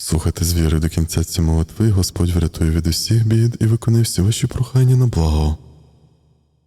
Слухайте з віри до кінця ці молитви, Господь врятує від усіх бід і виконає всі ваші прохання на благо.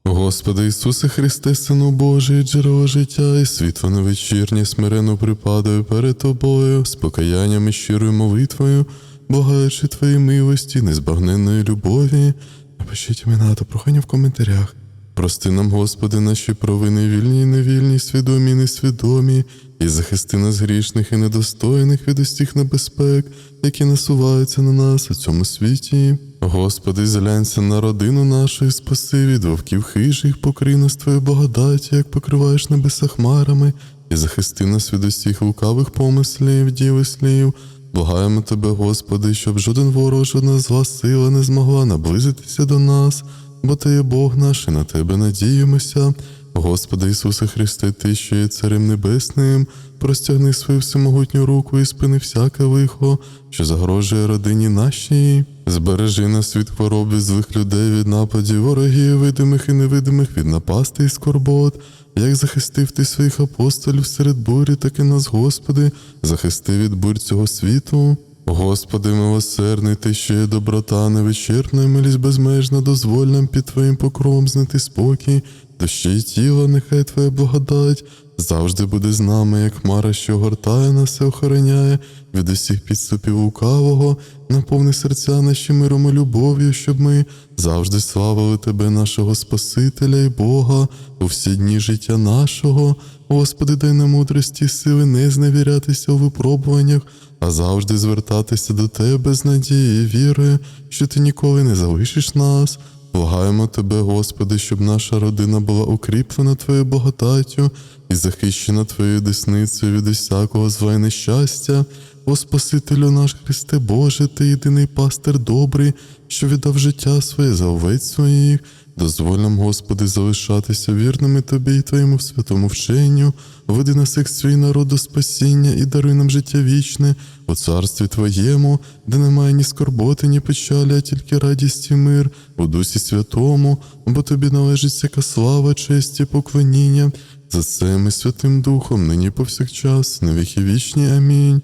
Господи Ісусе Христе, Сину Божий, джерело життя і світло невечірнє, смиренно припадаю перед Тобою, з покаянням і щирою молитвою, благаючи Твоїй милості, незбагненної любові. Напишіть імена та прохання в коментарях. Прости нам, Господи, наші провини, вільні і невільні, свідомі і несвідомі, і захисти нас грішних і недостойних від усіх небезпек, які насуваються на нас у цьому світі. Господи, зглянься на родину нашу і спаси від вовків хижих, покрий нас Твоєю благодаті, як покриваєш небеса хмарами, і захисти нас від усіх лукавих помислів, діл і слів. Благаємо Тебе, Господи, щоб жоден ворог, жодна зла сила не змогла наблизитися до нас, бо Ти є Бог наш, і на Тебе надіємося. Господи Ісусе Христе, Ти, що є Царем Небесним, простягни свою всемогутню руку і спини всяке лихо, що загрожує родині нашій. Збережи нас від хвороб, від злих людей, від нападів, ворогів, видимих і невидимих, від напасти і скорбот. Як захистив ти своїх апостолів серед бурі, так і нас, Господи, захисти від бурь цього світу. Господи, милосердний, ти, що є доброта, невичерпна милість безмежна, дозволь нам під Твоїм покровом знайти спокій, душі й тіла, нехай Твоя благодать завжди буде з нами, як хмара, що гортає нас і охороняє від усіх підступів лукавого, наповни серця наші миром і любов'ю, щоб ми завжди славили Тебе, нашого Спасителя і Бога, у всі дні життя нашого. Господи, дай нам мудрості сили не зневірятися у випробуваннях, а завжди звертатися до Тебе з надією і вірою, що Ти ніколи не залишиш нас. Благаємо Тебе, Господи, щоб наша родина була укріплена Твоєю благодаттю і захищена Твоєю десницею від усякого зла і нещастя. О Спасителю наш Христе Боже, Ти єдиний пастир добрий, що віддав життя своє за овець своїх. Дозволь нам, Господи, залишатися вірними Тобі і Твоєму святому вченню, веди нас як свій народ до спасіння і даруй нам життя вічне у царстві Твоєму, де немає ні скорботи, ні печалі, а тільки радість і мир у Дусі Святому, бо Тобі належить всяка слава, честь і поклоніння за цим і Святим Духом, нині повсякчас, на віки вічні. Амінь.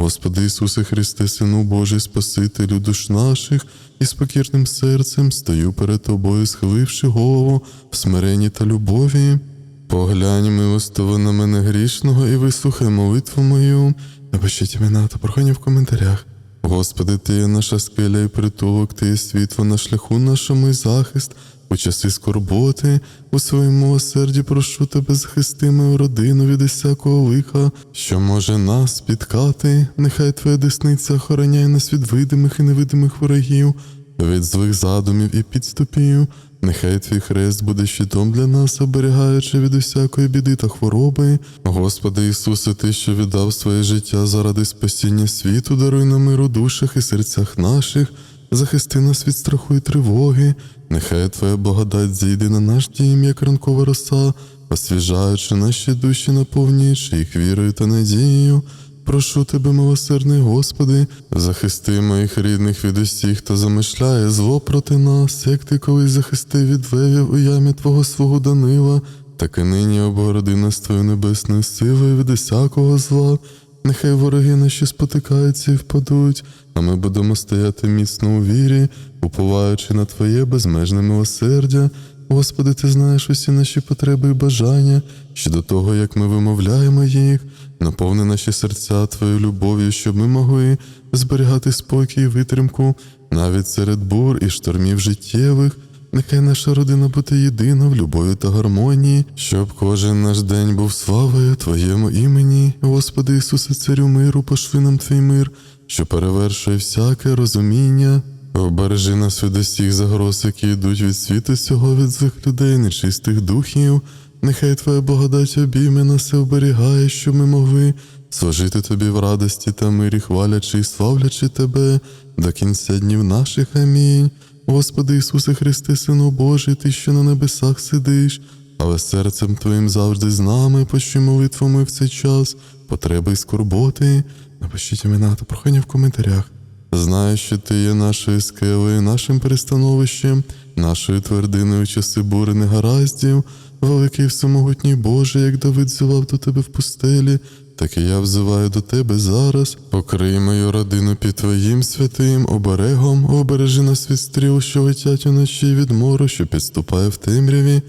Господи Ісусе Христе, Сину Божий, Спасителю душ наших, і з покірним серцем стою перед Тобою, схиливши голову в смиренні та любові. Поглянь милостиво на мене грішного і вислухай молитву мою. Напишіть імена та прохання в коментарях. Господи, Ти є наша скеля і притулок, Ти є світло на шляху нашому і захист. У часи скорботи, у своєму милосерді прошу тебе, захисти мою родину від усякого лиха, що може нас спіткати. Нехай Твоя десниця охороняє нас від видимих і невидимих ворогів, від злих задумів і підступів. Нехай твій хрест буде щитом для нас, оберігаючи від усякої біди та хвороби. Господи Ісусе, Ти, що віддав своє життя заради спасіння світу, даруй нам мир у душах і серцях наших, захисти нас від страху і тривоги. Нехай Твоя благодать зійде на наш дім, як ранкова роса, освіжаючи наші душі, наповнюючи їх вірою та надією. Прошу тебе, милосердний Господи, захисти моїх рідних від усіх, хто замишляє зло проти нас, як ти колись захистив від вевів у ямі Твого свого Данила, так і нині обгороди нас Твою небесною силою від усякого зла. Нехай вороги наші спотикаються і впадуть, а ми будемо стояти міцно у вірі, уповаючи на Твоє безмежне милосердя. Господи, Ти знаєш усі наші потреби і бажання щодо того, як ми вимовляємо їх, наповни наші серця Твоєю любов'ю, щоб ми могли зберігати спокій і витримку навіть серед бур і штормів життєвих. Нехай наша родина буде єдина в любові та гармонії, щоб кожен наш день був славою Твоєму імені, Господи Ісусе, Царю миру, пошви нам Твій мир, що перевершує всяке розуміння. Обережи нас від усіх загроз, які йдуть від світу цього, від злих людей, нечистих духів. Нехай Твоя благодать обійме нас і оберігає, щоб ми могли служити Тобі в радості та мирі, хвалячи і славлячи Тебе до кінця днів наших. Амінь. Господи Ісусе Христе, Сину Божий, Ти, що на небесах сидиш, але серцем Твоїм завжди з нами, пощуй молитвами в цей час, потреби і скорботи. Напишіть імена та прохання в коментарях. Знаю, що ти є нашою скелею, нашим перестановищем, нашою твердиною часи бури негараздів, великий всемогутній Боже, як Давид зивав до тебе в пустелі, так і я взиваю до тебе зараз. Покрий мою родину під твоїм святим оберегом, обережи нас від стріл, що летять уночі від мору, що підступає в темряві.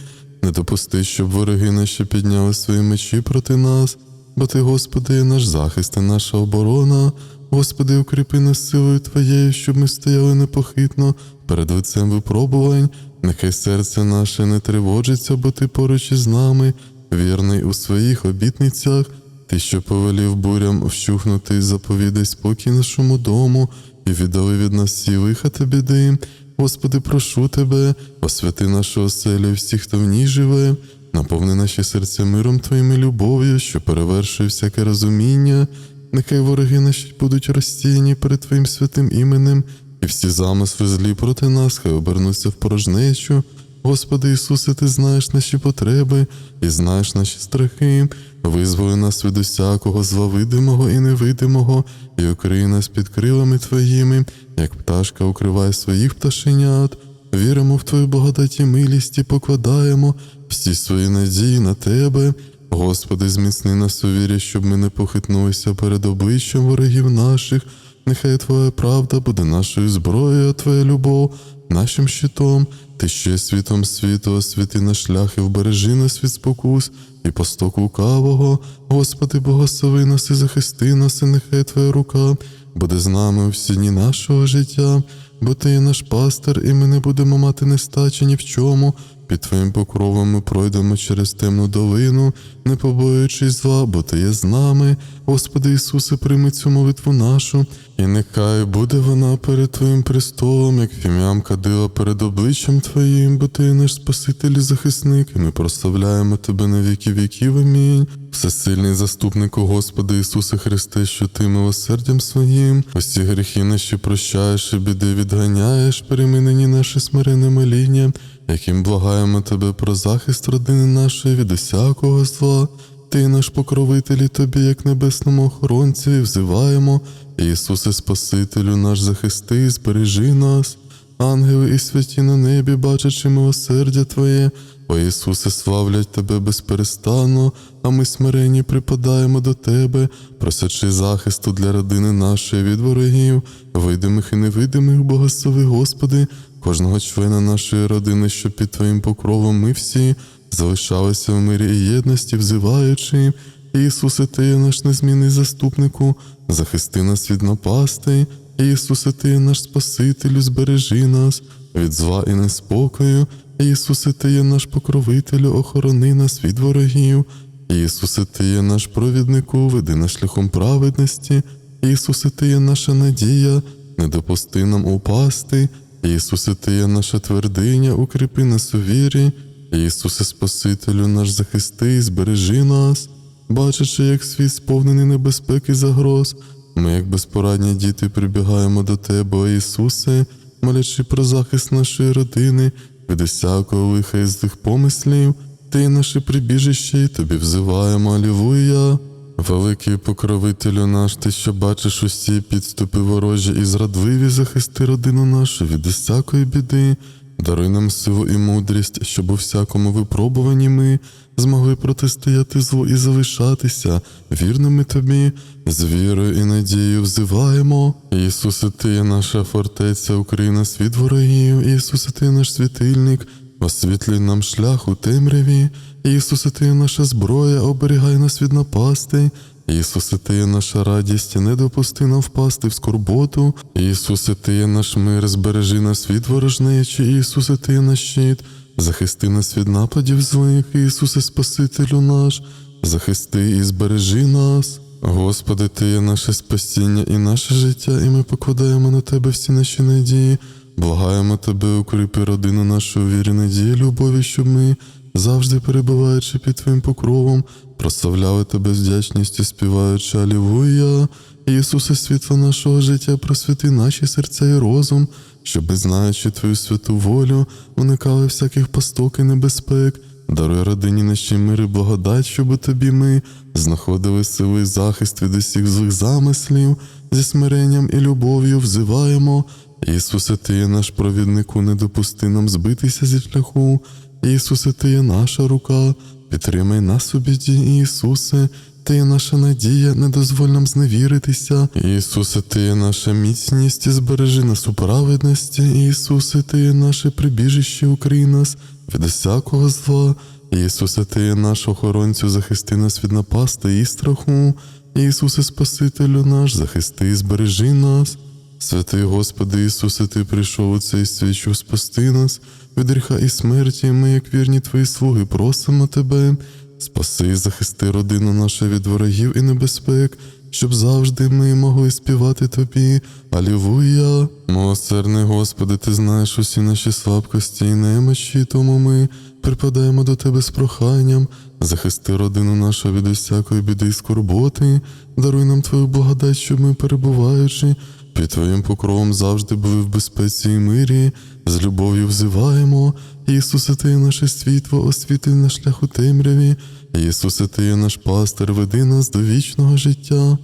Не допусти, щоб вороги наші підняли свої мечі проти нас, бо ти, Господи, наш захист і наша оборона. Господи, укріпи нас силою Твоєю, щоб ми стояли непохитно перед лицем випробувань. Нехай серце наше не тривожиться, бо ти поруч із нами, вірний у своїх обітницях. Ти, що повелів бурям вщухнути, заповідай спокій нашому дому і віддали від нас всі лиха та біди. Господи, прошу тебе, освяти нашу оселю всіх, хто в ній живе, наповни наші серця миром Твоїм і любов'ю, що перевершує всяке розуміння. Нехай вороги наші будуть розсіяні перед Твоїм святим іменем, і всі замисли злі проти нас, хай обернуться в порожнечу. Господи Ісусе, Ти знаєш наші потреби і знаєш наші страхи. Визволи нас від усякого зла видимого і невидимого, і укрий нас під крилами Твоїми, як пташка укриває своїх пташенят. Віримо в Твою благодать і милість і покладаємо всі свої надії на Тебе. Господи, зміцни нас у вірі, щоб ми не похитнулися перед обличчям ворогів наших. Нехай Твоя правда буде нашою зброєю, а Твоя любов нашим щитом. Ти ще світом світу, освіти наш шлях і вбережи нас від спокус і посток лукавого. Господи, благослови нас і захисти нас, і нехай Твоя рука буде з нами у всі дні нашого життя, бо Ти є наш пастир, і ми не будемо мати нестачі ні в чому. Під Твоїм покровом ми пройдемо через темну долину, не побоюючись зла, бо Ти є з нами. Господи Ісусе, прийми цю молитву нашу, і нехай буде вона перед Твоїм престолом, як фім'ям кадила перед обличчям Твоїм, бо Ти є наш Спаситель і захисник, і ми прославляємо Тебе на віки віків. Амінь. Всесильний заступнику, Господи Ісусе Христе, що Ти милосердям своїм, усі гріхи наші прощаєш і біди відганяєш, перейми нині наше смирене моління, яким благаємо Тебе про захист родини нашої від усякого зла. Ти наш покровитель і тобі, як небесному охоронцю, взиваємо. Ісусе Спасителю, наш захисти, збережи нас. Ангели і святі на небі, бачачи милосердя Твоє, о Ісусе, славлять Тебе безперестанно, а ми смирені припадаємо до Тебе, просячи захисту для родини нашої від ворогів, видимих і невидимих, благослови, Господи, кожного члена нашої родини, що під Твоїм покровом ми всі залишалися в мирі і єдності, взиваючи. Ісусе, Ти є наш незмінний заступнику, захисти нас від напастей. Ісусе, Ти є наш Спасителю, збережи нас від зла і неспокою. Ісусе, Ти є наш покровителю, охорони нас від ворогів. Ісусе, Ти є наш провіднику, веди нас шляхом праведності. Ісусе, Ти є наша надія, не допусти нам упасти. Ісусе, Ти є наша твердиня, укріпи нас у вірі. Ісусе, Спасителю, наш захисти, збережи нас, бачачи, як світ сповнений небезпеки загроз. Ми, як безпорадні діти, прибігаємо до Тебе, Ісусе, молячи про захист нашої родини, від усякого лиха і злих помислів, Ти наше прибіжище, і Тобі взиваємо, Алілуя. Великий покровителю наш, ти, що бачиш усі підступи ворожі і зрадливі, захисти родину нашу від усякої біди, даруй нам силу і мудрість, щоб у всякому випробуванні ми змогли протистояти злу і залишатися вірними тобі, з вірою і надією взиваємо. Ісусе, ти є наша фортеця, укрий нас від ворогів, Ісусе, ти наш світильник, освітлюй нам шлях у темряві. Ісусе, ти наша зброя, оберігай нас від напастей. Ісусе, ти є наша радість, не допусти нам впасти в скорботу. Ісусе, ти є наш мир, збережи нас від ворожнечі. Ісусе, ти є наш щит, захисти нас від нападів злих. Ісусе, Спасителю наш, захисти і збережи нас. Господи, Ти є наше спасіння і наше життя, і ми покладаємо на Тебе всі наші надії. Благаємо Тебе, укріпи родину нашу вірі, надії, любові, щоб ми, завжди перебуваючи під Твоїм покровом, прославляли Тебе з вдячністю, співаючи Алілуя. Ісусе, світло нашого життя, просвіти наші серця і розум, щоб, знаючи Твою святу волю, уникали всяких пасток і небезпек. Даруй родині нашій мир і благодать, щоб тобі ми знаходили сили і захист від усіх злих замислів, зі смиренням і любов'ю взиваємо. Ісусе, Ти є наш провіднику, не допусти нам збитися зі шляху. Ісусе, Ти є наша рука, підтримай нас у біді, Ісусе, ти є наша надія, не дозволь нам зневіритися. Ісусе, ти є наша міцність, збережи нас у праведності. Ісусе, ти є наше прибіжище, укрий нас від усякого зла. Ісусе, ти є наш охоронцю, захисти нас від напасти і страху. Ісусе, Спасителю наш, захисти і збережи нас. Святий Господи Ісусе, Ти прийшов у цей світ, щоб спасти нас від гріха і смерті. Ми, як вірні Твої слуги, просимо Тебе. Спаси і захисти родину нашу від ворогів і небезпек, щоб завжди ми могли співати Тобі. Алілуя! Милосердний Господи, Ти знаєш усі наші слабкості і немочі, тому ми припадаємо до Тебе з проханням. Захисти родину нашу від усякої біди і скорботи, даруй нам Твою благодать, щоб ми, перебуваючи під Твоїм покровом завжди були в безпеці і мирі, з любов'ю взиваємо. Ісусе, Ти наше світло, освітль на шлях у темряві. Ісусе, Ти є наш пастир, веди нас до вічного життя.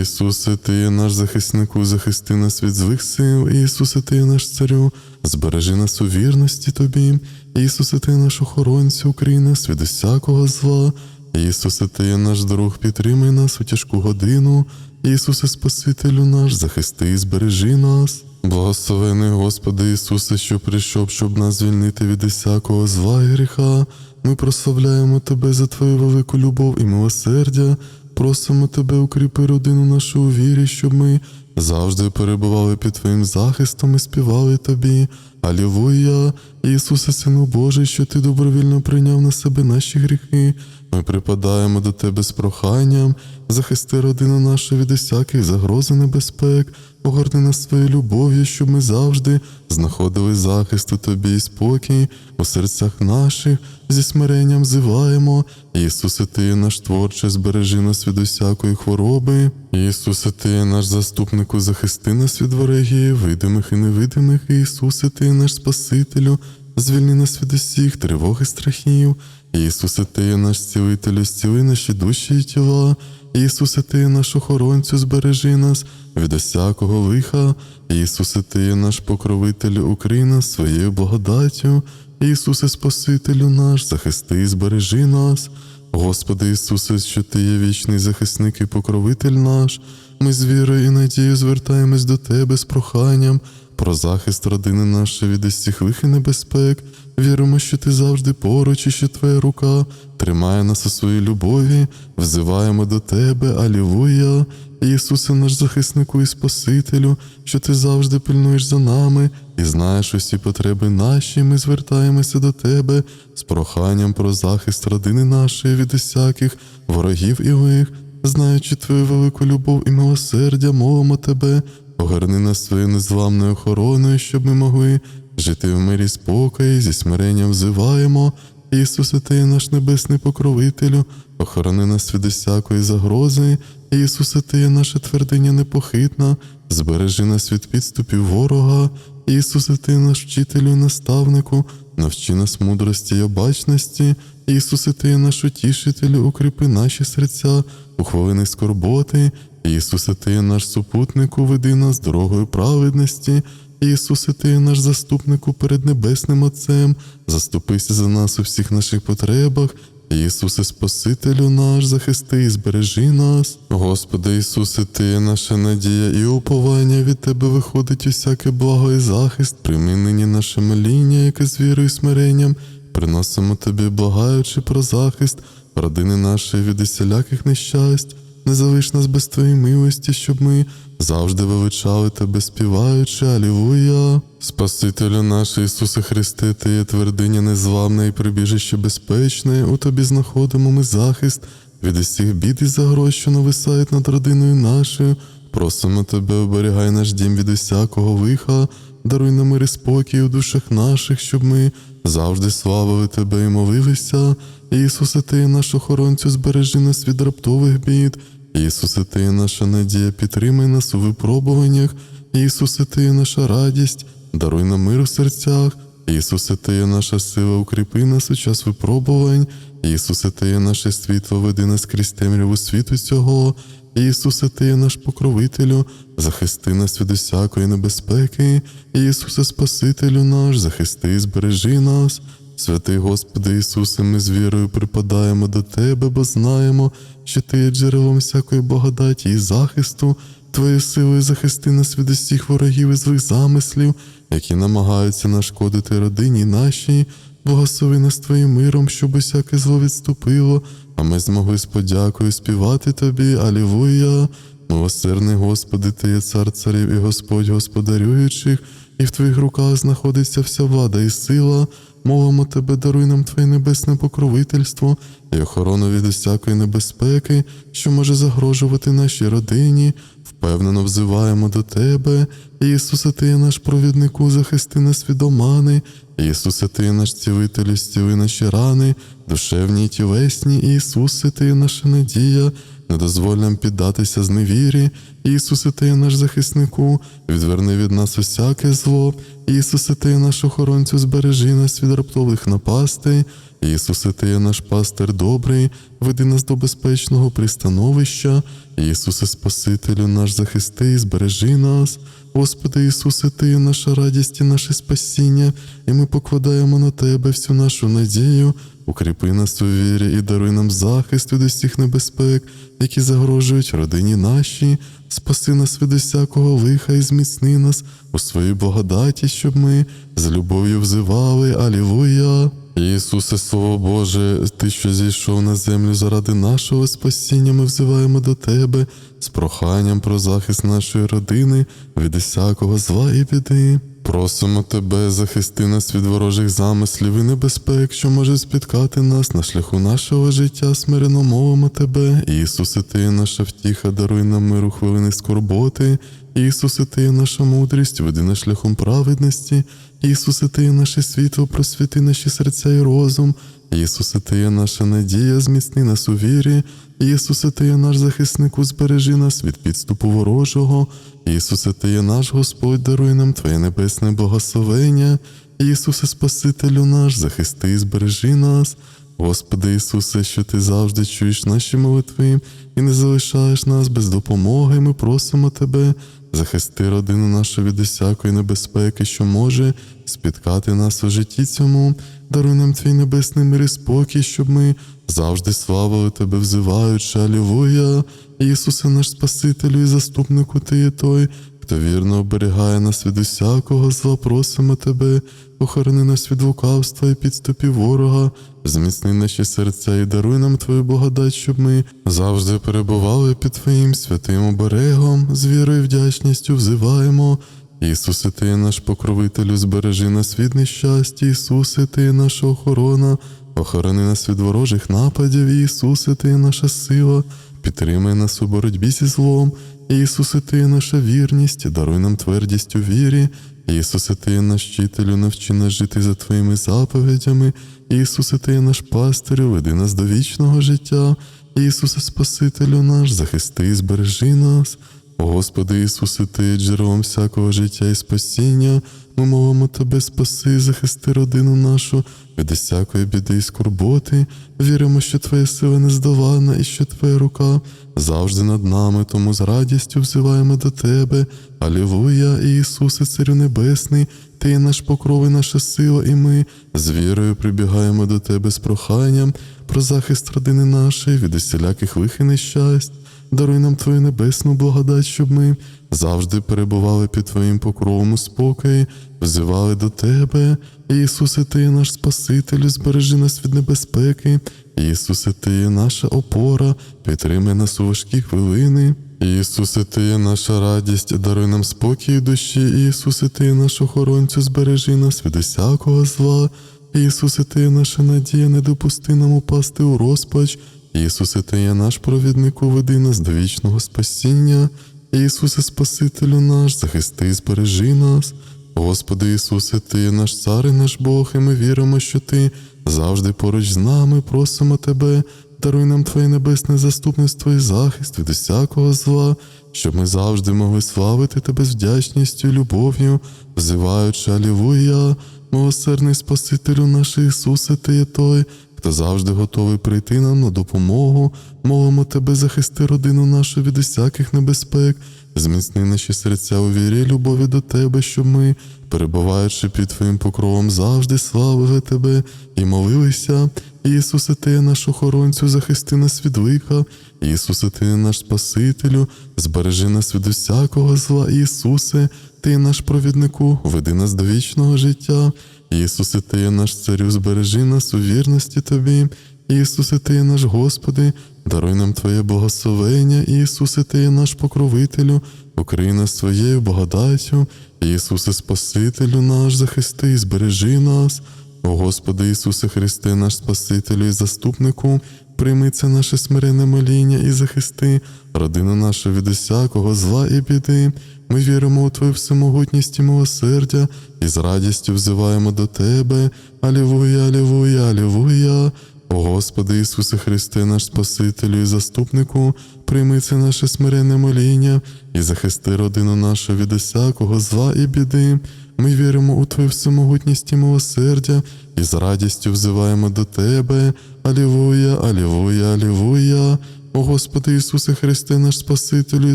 Ісусе, Ти є наш захиснику, захисти нас від злих сил. Ісусе, Ти є наш царю, збережи нас у вірності Тобі. Ісусе, Ти наш охоронцю, укрий нас від усякого зла. Ісусе, Ти є наш друг, підтримай нас у тяжку годину. Ісусе, Спасителю наш, захисти і збережи нас. Благословений Господи Ісусе, що прийшов, щоб нас звільнити від усякого зла і гріха. Ми прославляємо Тебе за Твою велику любов і милосердя. Просимо Тебе, укріпи родину нашу у вірі, щоб ми завжди перебували під Твоїм захистом і співали Тобі. Алілуя! Ісусе, Сину Божий, що Ти добровільно прийняв на себе наші гріхи. Ми припадаємо до Тебе з проханням, захисти родину нашу від усяких загроз і небезпек, огорни нас своєю любов'ю, щоб ми завжди знаходили захист у Тобі і спокій у серцях наших, зі смиренням зиваємо. Ісусе, Ти наш творче, збережи нас від усякої хвороби. Ісусе, Ти наш заступнику, захисти нас від ворогів, видимих і невидимих. Ісусе, Ти наш Спасителю, звільни нас від усіх тривог і страхів. Ісусе, Ти є наш цілителю, зціли наші душі і тіла. Ісусе, Ти наш охоронцю, збережи нас від усякого лиха. Ісусе, Ти є наш покровитель, укрий нас своєю благодаттю. Ісусе, Спасителю наш, захисти і збережи нас. Господи Ісусе, що Ти є вічний захисник і покровитель наш. Ми з вірою і надією звертаємось до Тебе з проханням про захист родини нашої від усіх лих і небезпек. Віримо, що ти завжди поруч і що твоя рука тримає нас у своїй любові, взиваємо до тебе, Алілуя. Ісусе, наш захиснику і Спасителю, що ти завжди пильнуєш за нами і знаєш усі потреби наші, ми звертаємося до тебе з проханням про захист родини нашої від усяких ворогів і знаючи твою велику любов і милосердя, мовимо тебе, огорни нас своєю незламною охороною, щоб ми могли жити в мирі спокої, зі смиренням взиваємо. Ісусе, Ти наш небесний покровителю, охорони нас від усякої загрози. Ісусе, Ти наша твердиня непохитна, збережи нас від підступів ворога. Ісусе, Ти наш вчителю і наставнику, навчи нас мудрості й обачності. Ісусе, Ти наш утішителю, укріпи наші серця у хвилини скорботи. Ісусе, Ти наш супутник, уведи нас дорогою праведності. Ісусе, Ти наш заступнику перед Небесним Отцем, заступися за нас у всіх наших потребах. Ісусе, Спасителю наш, захисти і збережи нас. Господи Ісусе, Ти є наша надія і уповання від Тебе виходить усяке благо і захист, прийми нині наше моління, яке з вірою і смиренням, приносимо Тобі, благаючи про захист, родини нашої від усіляких нещасть. Не залиш нас без Твоєї милості, щоб ми завжди величали Тебе, співаючи, Алілуя. Спасителю наш Ісусе Христе, Ти є твердиня незламна і прибіжище безпечне, у Тобі знаходимо ми захист від усіх бід і загроз, що нависають над родиною нашою. Просимо Тебе, оберігай наш дім від усякого лиха, даруй нам мир і спокій у душах наших, щоб ми завжди славили Тебе і молилися. Ісусе, Ти наш охоронцю, збережи нас від раптових бід. Ісусе, Ти наша надія, підтримай нас у випробуваннях. Ісусе, Ти наша радість, даруй нам мир у серцях. Ісусе, Ти наша сила, укріпи нас у час випробувань. Ісусе, Ти наше світло, веди нас крізь темряву світу цього. Ісусе, Ти наш покровителю, захисти нас від усякої небезпеки. Ісусе, Спасителю наш, захисти і збережи нас. Святий Господи Ісусе, ми з вірою припадаємо до Тебе, бо знаємо, що Ти є джерелом всякої благодаті і захисту. Твоєю силою захисти нас від усіх ворогів і злих замислів, які намагаються нашкодити родині нашій. Благослови нас Твоїм миром, щоб усяке зло відступило, а ми змогли з подякою співати Тобі. Алілуя! Милосердний Господи, Ти є цар царів і Господь господарюючих, і в Твоїх руках знаходиться вся влада і сила. Молимо Тебе, даруй нам Твоє небесне покровительство і охорону від усякої небезпеки, що може загрожувати нашій родині. Впевнено взиваємо до Тебе. Ісусе, Ти є наш провіднику, захисти нас від омани. Ісусе, Ти є наш цілитель, зціли наші рани, душевні й тілесні. Ісусе, Ти є наша надія. Не дозволь нам піддатися зневірі. Ісусе, Ти наш захиснику, відверни від нас усяке зло. Ісусе, Ти наш охоронцю, збережи нас від раптових напастей. Ісусе, Ти наш пастир добрий, веди нас до безпечного пристановища. Ісусе, Спасителю, наш захисти і збережи нас. Господи Ісусе, Ти є наша радість і наше спасіння, і ми покладаємо на Тебе всю нашу надію. Укріпи нас у вірі і даруй нам захист від усіх небезпек, які загрожують родині нашій. Спаси нас від усякого лиха і зміцни нас у своїй благодаті, щоб ми з любов'ю взивали. Алілуя! Ісусе, Слово Боже, Ти, що зійшов на землю заради нашого спасіння, ми взиваємо до Тебе з проханням про захист нашої родини від усякого зла і біди. Просимо Тебе, захисти нас від ворожих замислів і небезпек, що може спіткати нас на шляху нашого життя, смирено мовимо Тебе. Ісусе, Ти наша втіха, даруй нам миру хвилини скорботи. Ісусе, Ти наша мудрість, веди нас шляхом праведності. Ісусе, Ти наше світло, просвіти наші серця і розум. Ісусе, Ти є наша надія, зміцни нас у вірі. Ісусе, Ти є наш захиснику, збережи нас від підступу ворожого. Ісусе, Ти є наш Господь, даруй нам Твоє небесне благословення. Ісусе, Спасителю наш, захисти і збережи нас. Господи Ісусе, що Ти завжди чуєш наші молитви і не залишаєш нас без допомоги. Ми просимо Тебе, захисти родину нашу від усякої небезпеки, що може спіткати нас у житті цьому. Даруй нам твій небесний мир і спокій, щоб ми завжди славили Тебе, взиваючи. Алілуя. Ісусе, наш Спасителю і заступнику, Ти є той, хто вірно оберігає нас від усякого зла, просимо Тебе, охорони нас від лукавства і підступів ворога, зміцни наші серця і даруй нам Твою благодать, щоб ми завжди перебували під Твоїм святим оберегом, з вірою і вдячністю взиваємо. Ісусе, Ти наш покровителю, збережи нас від нещастя, Ісусе, Ти наша охорона, охорони нас від ворожих нападів, Ісусе, Ти наша сила, підтримай нас у боротьбі зі злом. Ісусе, Ти наша вірність, даруй нам твердість у вірі. Ісусе, Ти наш вчителю, навчи нас жити за Твоїми заповідями. Ісусе, Ти наш пастирю, веди нас до вічного життя. Ісусе, Спасителю наш, захисти збережи нас. Господи Ісусе, Ти джерелом всякого життя і спасіння. Ми мовимо Тебе, спаси, захисти родину нашу від усякої біди і скорботи. Віримо, що Твоя сила нездоланна і що Твоя рука завжди над нами, тому з радістю взиваємо до Тебе. Алілуя, Ісусе, Царю Небесний, Ти є наш покров і наша сила, і ми з вірою прибігаємо до Тебе з проханням про захист родини нашої від усіляких лих і нещасть. Даруй нам Твою небесну благодать, щоб ми завжди перебували під Твоїм покровом у спокої, взивали до Тебе. Ісусе, Ти є наш Спаситель, збережи нас від небезпеки. Ісусе, Ти є наша опора, підтримай нас у важкі хвилини. Ісусе, Ти є наша радість, даруй нам спокій душі. Ісусе, Ти є наш охоронцю, збережи нас від усякого зла. Ісусе, Ти є наша надія, не допусти нам упасти у розпач. Ісусе, Ти є наш провідник, уведи нас до вічного спасіння. Ісусе, Спасителю наш, захисти і збережи нас. Господи Ісусе, Ти є наш цар і наш Бог, і ми віримо, що Ти завжди поруч з нами, просимо Тебе, даруй нам Твоє небесне заступництво і захист від усякого зла, щоб ми завжди могли славити Тебе з вдячністю і любов'ю, взиваючи Алілуя, милосердний Спасителю наш Ісусе, Ти є той, хто завжди готовий прийти нам на допомогу, молимо Тебе захисти родину нашу від усяких небезпек, зміцни наші серця у вірі любові до Тебе, щоб ми, перебуваючи під Твоїм покровом, завжди славили Тебе і молилися. Ісусе, Ти наш охоронцю, захисти нас від лиха. Ісусе, Ти наш Спасителю, збережи нас від усякого зла. Ісусе, Ти наш провіднику, веди нас до вічного життя. Ісусе, Ти є наш царю, збережи нас у вірності Тобі. Ісусе, Ти є наш Господи, даруй нам Твоє благословення, Ісусе, Ти є наш покровителю, укрий нас своєю благодаттю, Ісусе, Спасителю наш, захисти і збережи нас. О Господи Ісусе Христе, наш Спасителю і заступнику, прийми це наше смирене моління і захисти, родину нашу від усякого зла і біди. Ми віримо у Твою всемогутність і милосердя і з радістю взиваємо до Тебе. Алілуя, алілуя, алілуя. О Господи Ісусе Христе, наш Спасителю і заступнику, прийми це наше смирене моління і захисти родину нашу від усякого зла і біди. Ми віримо у Твою всемогутність і милосердя і з радістю взиваємо до Тебе. Алілуя, алілуя, алілуя. О Господи Ісусе Христе, наш Спасителю і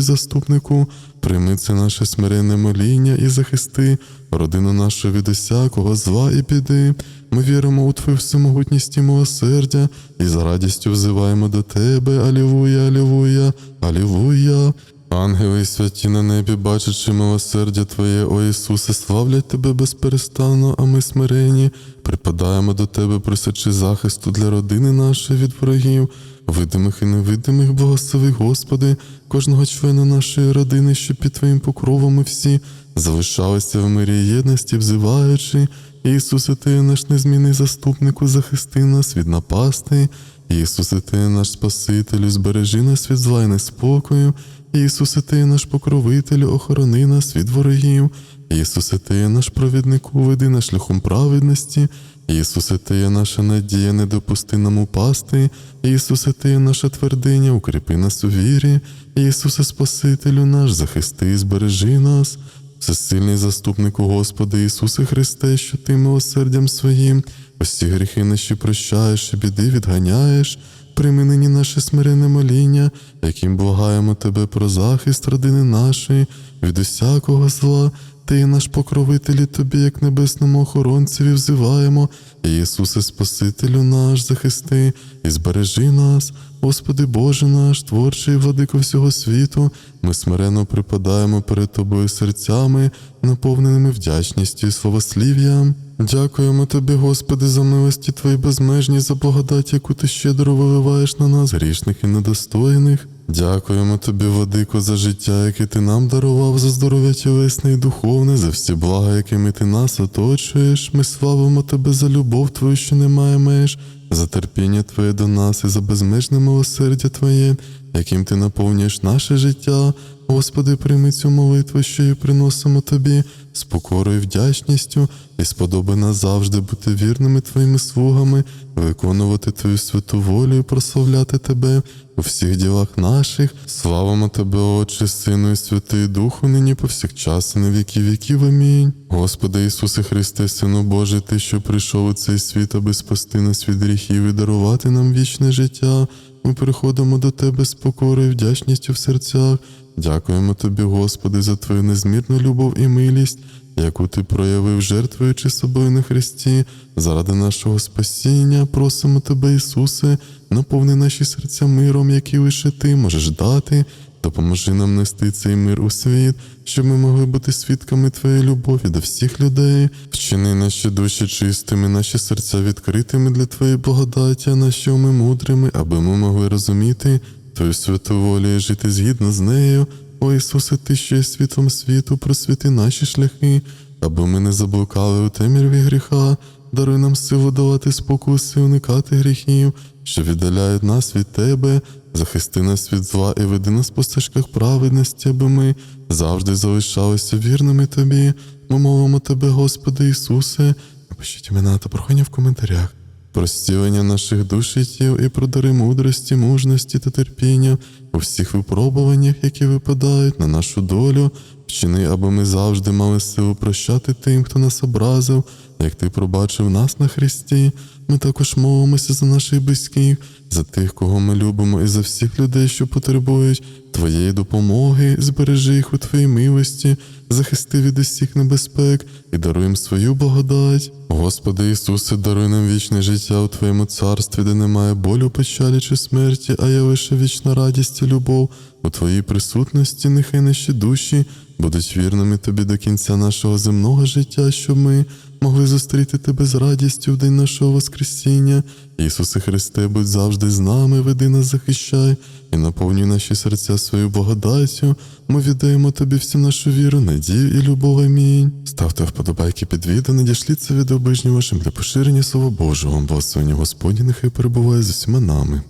заступнику, прийми це наше смиренне моління і захисти родину нашу від усякого зла і біди. Ми віримо у Твою всемогутність і милосердя і з радістю взиваємо до Тебе. Алілуя, алілуя, алілуя. Ангели святі на небі, бачачи милосердя Твоє, о Ісусе, славлять Тебе безперестанно, а ми смирені, припадаємо до Тебе, просячи захисту для родини нашої від ворогів, видимих і невидимих, благослови, Господи, кожного члена нашої родини, що під Твоїм покровом ми всі залишалися в мирі єдності, взиваючи. Ісусе, Ти наш незмінний заступнику, захисти нас від напасти. Ісусе, Ти наш Спасителю, збережи нас від зла і неспокою. Ісусе, Ти наш покровителю, охорони нас від ворогів. Ісусе, Ти наш провідник, веди нас шляхом праведності. Ісусе, Ти наша надія, не допусти нам упасти. Ісусе, Ти наша твердиня, укріпи нас у вірі. Ісусе, Спасителю наш, захисти і збережи нас. Всесильний заступнику Господи Ісусе Христе, що Ти милосердям своїм, усі гріхи наші прощаєш і біди відганяєш. Прийми нині наше смирене моління, яким благаємо Тебе про захист родини нашої від усякого зла. Ти наш покровитель і Тобі, як небесному охоронцеві, взиваємо. Ісусе, Спасителю наш, захисти і збережи нас, Господи Боже наш, творчий владико всього світу, ми смиренно припадаємо перед Тобою серцями, наповненими вдячністю і словослів'ям. Дякуємо Тобі, Господи, за милості Твої безмежні, за благодать, яку Ти щедро виливаєш на нас, грішних і недостойних. Дякуємо Тобі, Владико, за життя, яке Ти нам дарував, за здоров'я тілесне і духовне, за всі блага, якими Ти нас оточуєш. Ми славимо Тебе за любов Твою, що не має меж, за терпіння Твоє до нас і за безмежне милосердя Твоє, яким Ти наповнюєш наше життя. Господи, прийми цю молитву, що її приносимо Тобі, з покорою і вдячністю, і сподоби нас завжди бути вірними Твоїми слугами, виконувати Твою святу волю і прославляти Тебе у всіх ділах наших. Славимо Тебе, Отче, Сину і Святий Духу, нині повсякчас і на віки віків. Амінь. Господи Ісусе Христе, Сину Божий, Ти, що прийшов у цей світ, аби спасти нас від гріхів і дарувати нам вічне життя. Ми приходимо до Тебе з покорою і вдячністю в серцях. Дякуємо Тобі, Господи, за Твою незмірну любов і милість, яку Ти проявив, жертвуючи собою на Христі, заради нашого спасіння, просимо Тебе, Ісусе, наповни наші серця миром, який лише Ти можеш дати. Допоможи нам нести цей мир у світ, щоб ми могли бути свідками Твоєї любові до всіх людей. Вчини наші душі чистими, наші серця відкритими для Твоєї благодаті, а наші уми мудрими, аби ми могли розуміти Твою святу волю і жити згідно з нею. О Ісусе, Ти що є світлом світу, просвіти наші шляхи, аби ми не заблукали у темряві гріха, даруй нам силу давати спокуси, уникати гріхів, що віддаляють нас від Тебе, захисти нас від зла і веди нас по стежках праведності, аби ми завжди залишалися вірними Тобі. Ми мовимо Тебе, Господи Ісусе. Напишіть імена та прохання в коментарях. Про зцілення наших душ і тіл і про дари мудрості, мужності та терпіння у всіх випробуваннях, які випадають на нашу долю, вчини, аби ми завжди мали силу прощати тим, хто нас образив, як ти пробачив нас на Христі, ми також молимося за наших близьких, за тих, кого ми любимо, і за всіх людей, що потребують Твоєї допомоги, збережи їх у Твоїй милості, захисти від усіх небезпек і даруй їм свою благодать. Господи Ісусе, даруй нам вічне життя у Твоєму царстві, де немає болю, печалі чи смерті, а є лише вічна радість і любов. У Твоїй присутності нехай наші душі будуть вірними Тобі до кінця нашого земного життя, щоб ми могли зустріти Тебе з радістю в день нашого Воскресіння. Ісусе Христе, будь завжди з нами, веди нас, захищай і наповнюй наші серця свою благодаттю. Ми віддаємо Тобі всю нашу віру, надію і любов. Амінь. Ставте вподобайки під відео, надішліть це відео ближнім вашим для поширення Слова Божого. Благословення Господні нехай перебуває з усіма нами.